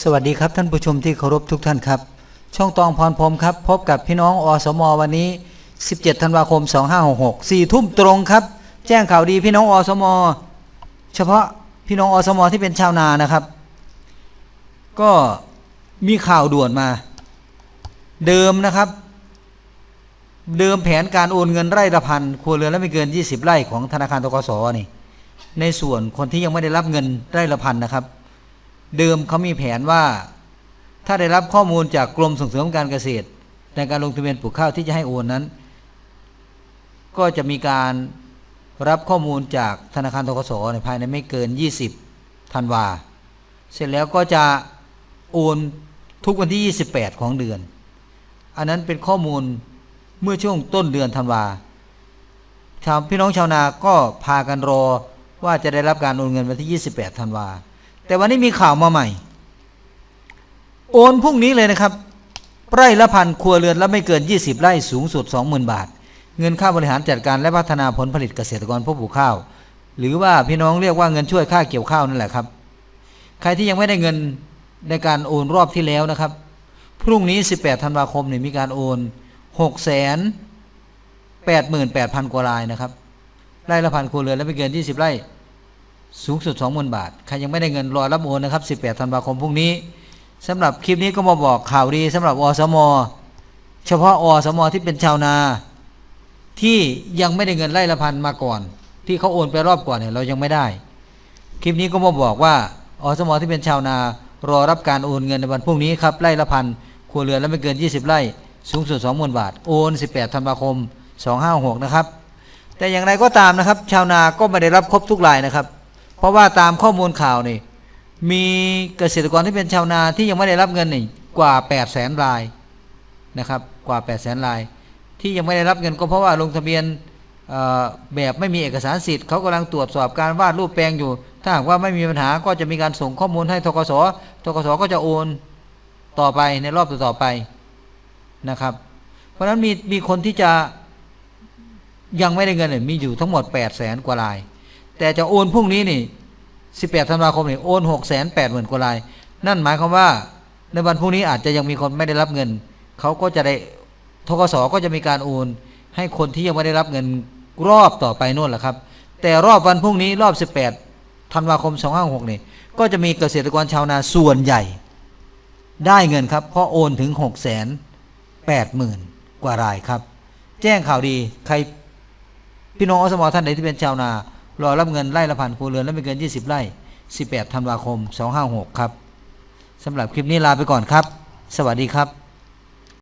สวัสดีครับท่านผู้ชมที่เคารพทุกท่านครับ ช่องตองพรพรมครับ พบกับพี่น้องอสมวันนี้ 17 ธันวาคม 2566 4 ทุ่มตรงครับ แจ้งข่าวดีพี่น้องอสม เฉพาะพี่น้องอสมที่เป็นชาวนานะครับ ก็มีข่าวด่วนมา เดิมนะครับ เดิมแผนการโอนเงินไร่ละพันครัวเรือนและไม่เกิน 20 ไร่ของธนาคารตกสนี่ในส่วนคนที่ยังไม่ได้รับเงินไร่ละพันนะครับ เดิมเขามีแผนว่า ถ้าได้รับข้อมูลจากกรมส่งเสริมการเกษตร ในการลงทะเบียนปลูกข้าวที่จะให้โอนนั้น ก็จะมีการรับข้อมูลจากธนาคารทกสในภายในไม่เกิน 20ธันวาเสร็จแล้วก็จะโอนทุกวันที่ 28 ของเดือน อันนั้นเป็นข้อมูลเมื่อช่วงต้นเดือนธันวาชาวพี่น้องชาวนาก็พากันรอว่าจะได้รับการโอนเงินวันที่ 28 ธันวา แต่วันนี้มีข่าวมาใหม่ โอนพรุ่งนี้เลยนะครับ ไร่ละพันครัวเรือนละไม่เกิน 20 ไร่สูงสุด 20,000 บาท เงินค่าบริหารจัดการและพัฒนาผลผลิตเกษตรกรผู้ปลูกข้าว หรือว่าพี่น้องเรียกว่าเงินช่วยค่าเกี่ยวข้าวนั่นแหละครับ ใครที่ยังไม่ได้เงินในการโอนรอบที่แล้วนะครับ พรุ่งนี้ 18 ธันวาคมเนี่ยมีการโอน6 8 8 0 0 0 กว่ารายนะครับ ไร่ละพันครัวเรือนและไม่เกิน 20 ไร่ สูงสุด20,000บาทใครยังไม่ได้เงินรอรับโอนนะครับ18ธันวาคมพรุ่งนี้สำหรับคลิปนี้ก็มาบอกข่าวดีสำหรับอสม เฉพาะอสมที่เป็นชาวนา ที่ยังไม่ได้เงินไร่ละพันมาก่อน ที่เขาโอนไปรอบก่อนเนี่ยเรายังไม่ได้ คลิปนี้ก็มาบอกว่าอสมที่เป็นชาวนารอรับการโอนเงินในวันพรุ่งนี้ครับไร่ละพันครัวเรือนและไม่เกิน 20 ไร่ สูงสุด20,000บาท โอน 18ธันวาคม 256 นะครับ แต่อย่างไรก็ตามนะครับ ชาวนาก็ไม่ได้รับครบทุกรายนะครับ เพราะว่าตามข้อมูลข่าวนี่มีเกษตรกรที่เป็นชาวนาที่ยังไม่ได้รับเงินนี่กว่า8 0 0แสนรายนะครับกว่า 8 0 0แสนราย ที่ยังไม่ได้รับเงินก็เพราะว่าลงทะเบียนแบบไม่มีเอกสารสิทธิ์เขากำลังตรวจสอบการวาดรูปแปลงอยู่ ถ้าหากว่าไม่มีปัญหาก็จะมีการส่งข้อมูลให้ทกสทกสก็จะโอนต่อไปในรอบต่อไปนะครับ เพราะฉะนั้นมีมีคนที่จะยังไม่ได้เงินมีอยู่ทั้งหมด8 0 0แสนกว่าราย แต่จะโอนพรุ่งนี้นี่ 18ธันวาคมนี่โอน6 8 0 0 0 0กว่าราย นั่นหมายความว่าในวันพรุ่งนี้อาจจะยังมีคนไม่ได้รับเงิน เขาก็จะได้ทกสก็จะมีการโอน ให้คนที่ยังไม่ได้รับเงินรอบต่อไปโน่นแหละครับ แต่รอบวันพรุ่งนี้รอบ 18ธันวาคม 256นี่ก็จะมีเกษตรกรชาวนาส่วนใหญ่ ได้เงินครับเพราะโอนถึง 6 8 0 0 0 0 กว่ารายครับ แจ้งข่าวดีใครพี่น้องอสมท่านใดที่เป็นชาวนา รอรับเงินไร่ละพันครัวเรือนและไม่เกิน 20 ไร่ 18ธันวาคม 256 ครับสำหรับคลิปนี้ลาไปก่อนครับ สวัสดีครับ